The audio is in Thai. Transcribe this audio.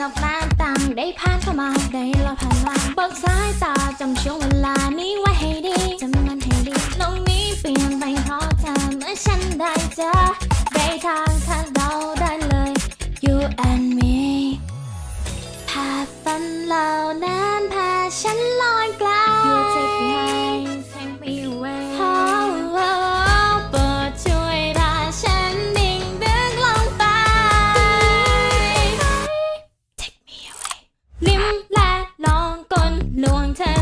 เข้าต่างได้ผ่านเราผ่านมาเบิกสายตาจำช่วงเวลานี้ไว้ให้ดีจำมันให้ดีโลกนี้เปลี่ยนไปเพราะเธอเมื่อฉันได้เจอได้ทางทางเราได้เลย you and me ภาพฝันเหล่านั้นพาฉันลอย long time